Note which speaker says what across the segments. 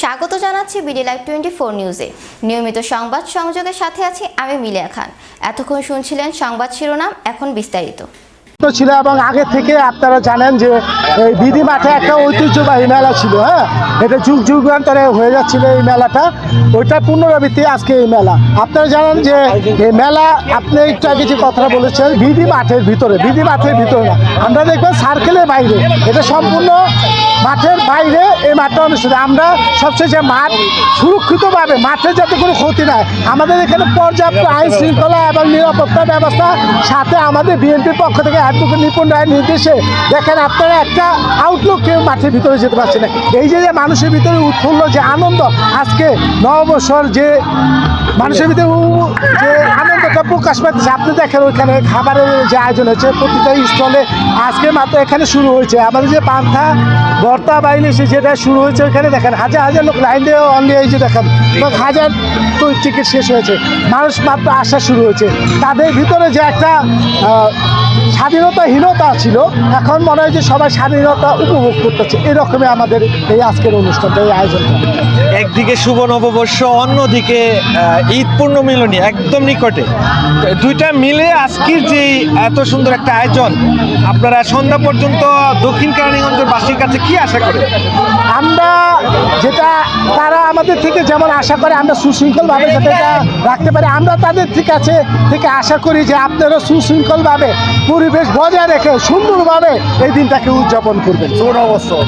Speaker 1: স্বাগত জানাচ্ছি BD live twenty four নিউজে নিয়মিত সংবাদ সংযোগের সাথে আছি আমি মিলিয়া খান। এতক্ষণ শুনছিলেন সংবাদ শিরোনাম, এখন বিস্তারিত।
Speaker 2: ছিল এবং আগে থেকে আপনারা জানেন যে এই বিধি মাঠে একটা ঐতিহ্যবাহী মেলা ছিল হ্যাঁ? এটা যুগ যুগান্তরে হয়ে যাচ্ছিল এই মেলাটা। ওইটা পুনরাবৃত্তি আজকে এই মেলা। আপনারা জানেন যে এই মেলা, আপনি একটু আগে যে কথাটা বলেছেন, বিধি মাঠের ভিতরে, বিধি মাঠের ভিতরে আমরা দেখবেন সার্কেলের বাইরে। এটা সম্পূর্ণ মাঠের বাইরে এই মাঠটা অনুষ্ঠিত। আমরা সবচেয়ে যে মাঠ, সুরক্ষিতভাবে মাঠের যাতে কোনো ক্ষতি নাই, আমাদের এখানে পর্যাপ্ত আইন শৃঙ্খলা এবং নিরাপত্তা ব্যবস্থা, সাথে আমাদের বিএনপির পক্ষ থেকে অ্যাডভোকেট নিপুণ রায়ের নির্দেশে দেখেন আপনারা একটা আউটলুক কেউ মাঠের ভিতরে যেতে পারছে না। এই যে যে মানুষের ভিতরে উৎফুল্ল যে আনন্দ, আজকে নববর্ষর যে মানুষের ভিতরে যে আনন্দটা প্রকাশ পাচ্ছে আপনি দেখেন ওইখানে খাবারের যে আয়োজন হয়েছে প্রতিটা স্টলে আজকে মাত্র এখানে শুরু হয়েছে। আমাদের যে পান্থা ভর্তা বাইলে সে যেটা শুরু হয়েছে, ওইখানে দেখেন হাজার হাজার লোক লাইন দিয়ে অনলি এই যে দেখেন হাজার তো টিকিট শেষ হয়েছে। মানুষ মাত্র আসা শুরু হয়েছে। তাদের ভিতরে যে একটা স্বাধীনতাহীনতা ছিল। এখন মনে হয় যে সবাই স্বাধীনতা উপভোগ করতেছে। এরকমই আমাদের এই আজকের অনুষ্ঠানটা এই আয়োজনটা।
Speaker 3: একদিকে শুভ নববর্ষ অন্যদিকে ঈদ পূর্ণ মিলনী একদম নিকটে। দুইটা মিলে আজকের যে এত সুন্দর একটা আয়োজন আপনারা সন্ধ্যা পর্যন্ত দক্ষিণ কেরানীগঞ্জের বাসীর কাছে কি আশা করেন?
Speaker 2: আমরা যেটা যেমন আশা করে আমরা সুশৃঙ্খলভাবে যাতে রাখতে পারি আমরা তাদের ঠিক আছে থেকে আশা করি যে আপনারা সুশৃঙ্খলভাবে পরিবেশ বজায় রেখে সুন্দরভাবে এই দিনটাকে উদযাপন করবেন। অবশ্যই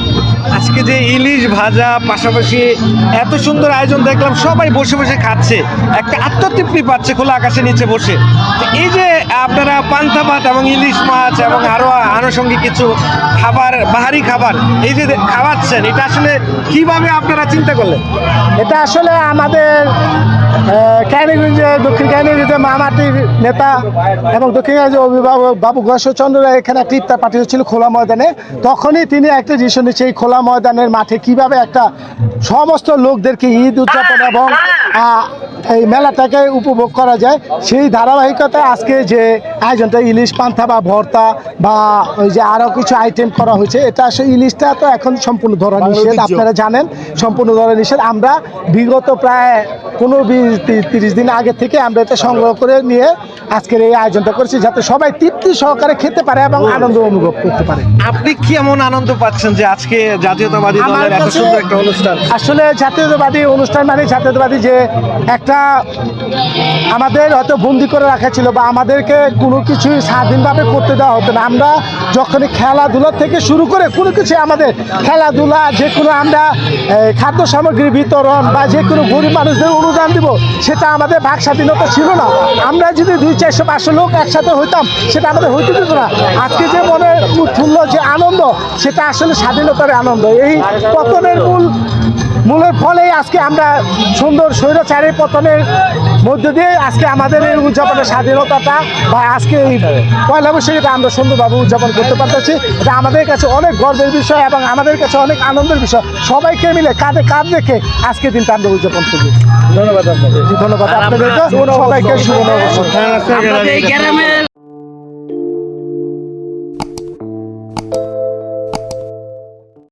Speaker 3: আজকে যে ইলিশ ভাজা পাশাপাশি এত সুন্দর আয়োজন দেখলাম সবাই বসে বসে খাচ্ছে। একটা আত্মতৃপ্তি পাচ্ছে খোলা আকাশের নিচে বসে। এই যে আপনারা পান্তা ভাত এবং ইলিশ মাছ এবং আরও আনুষঙ্গিক কিছু খাবার, বাহারি খাবার, এই যে খাওয়াচ্ছেন, এটা আসলে কীভাবে আপনারা চিন্তা করলেন?
Speaker 2: এটা আসলে আমাদের ক্যানিগঞ্জে দক্ষিণ ক্যানিগঞ্জে মামাটির নেতা এবং দক্ষিণ অভিভাবক বাবু ঘোষচন্দ্র এখানে একটা ইফতার পাঠিয়েছিল খোলা ময়দানে। তখনই তিনি একটা ডিসিশন নিচ্ছে এই খোলা ময়দানের মাঠে কীভাবে একটা সমস্ত লোকদেরকে ঈদ উদযাপন এবং এই মেলাটাকে উপভোগ করা যায়। সেই ধারাবাহিকতায় আজকে যে আয়োজনটা ইলিশ পান্থা বা ভর্তা বা ওই যে আরও কিছু আইটেম করা হয়েছে এটা আসলে ইলিশটা তো এখন সম্পূর্ণ ধরা নিষেধ আপনারা জানেন সম্পূর্ণ ধরা নিষেধ। আমরা বিগত প্রায় পনেরো বিশ তিরিশ দিন আগে থেকে আমরা এটা সংগ্রহ করে নিয়ে আজকের এই আয়োজনটা করেছি যাতে সবাই তৃপ্তি সহকারে খেতে পারে এবং আনন্দ অনুভব করতে পারে।
Speaker 3: আপনি কি এমন আনন্দ পাচ্ছেন যে আজকে জাতীয়তাবাদী
Speaker 2: আমার
Speaker 3: দলের এত সুন্দর একটা অনুষ্ঠান?
Speaker 2: আসলে জাতীয়তাবাদী অনুষ্ঠান মানে জাতীয়তাবাদী যে একটা আমাদের হয়তো বন্দি করে রাখা ছিল বা আমাদেরকে কোনো কিছুই স্বাধীনভাবে করতে দেওয়া হতো না। আমরা যখনই খেলাধুলা থেকে শুরু করে কোনো কিছু আমাদের খেলাধুলা, যে কোনো আমরা খাদ্য সামগ্রী বিতরণ বা যে কোনো গরিব মানুষদের অনুদান দিব, সেটা আমাদের ভাগ স্বাধীনতা ছিল না। আমরা যদি দুই চারশো পাঁচশো লোক একসাথে হইতাম, সেটা আমাদের হইতে দিত না। আজকে যে মনে উৎফুল্ল যে আনন্দ, সেটা আসলে স্বাধীনতার আনন্দ। এই পতনের মূল মূলের ফলেই আজকে আমরা সুন্দর স্বৈরাচারের পতনের মধ্য দিয়ে আজকে আমাদের এই উদযাপনের স্বাধীনতাটা বা আজকে এই পয়লা বৈশাখীটা আমরা সুন্দরভাবে উদযাপন করতে পারতেছি। এটা আমাদের কাছে অনেক গর্বের বিষয় এবং আমাদের কাছে অনেক আনন্দের বিষয়। সবাইকে মিলে কাঁধে কাঁধ রেখে আজকে দিনটা আমরা উদযাপন করব। ধন্যবাদ আপনাদের। ধন্যবাদ আপনাদেরকে। সবাইকে শুভ নববর্ষ।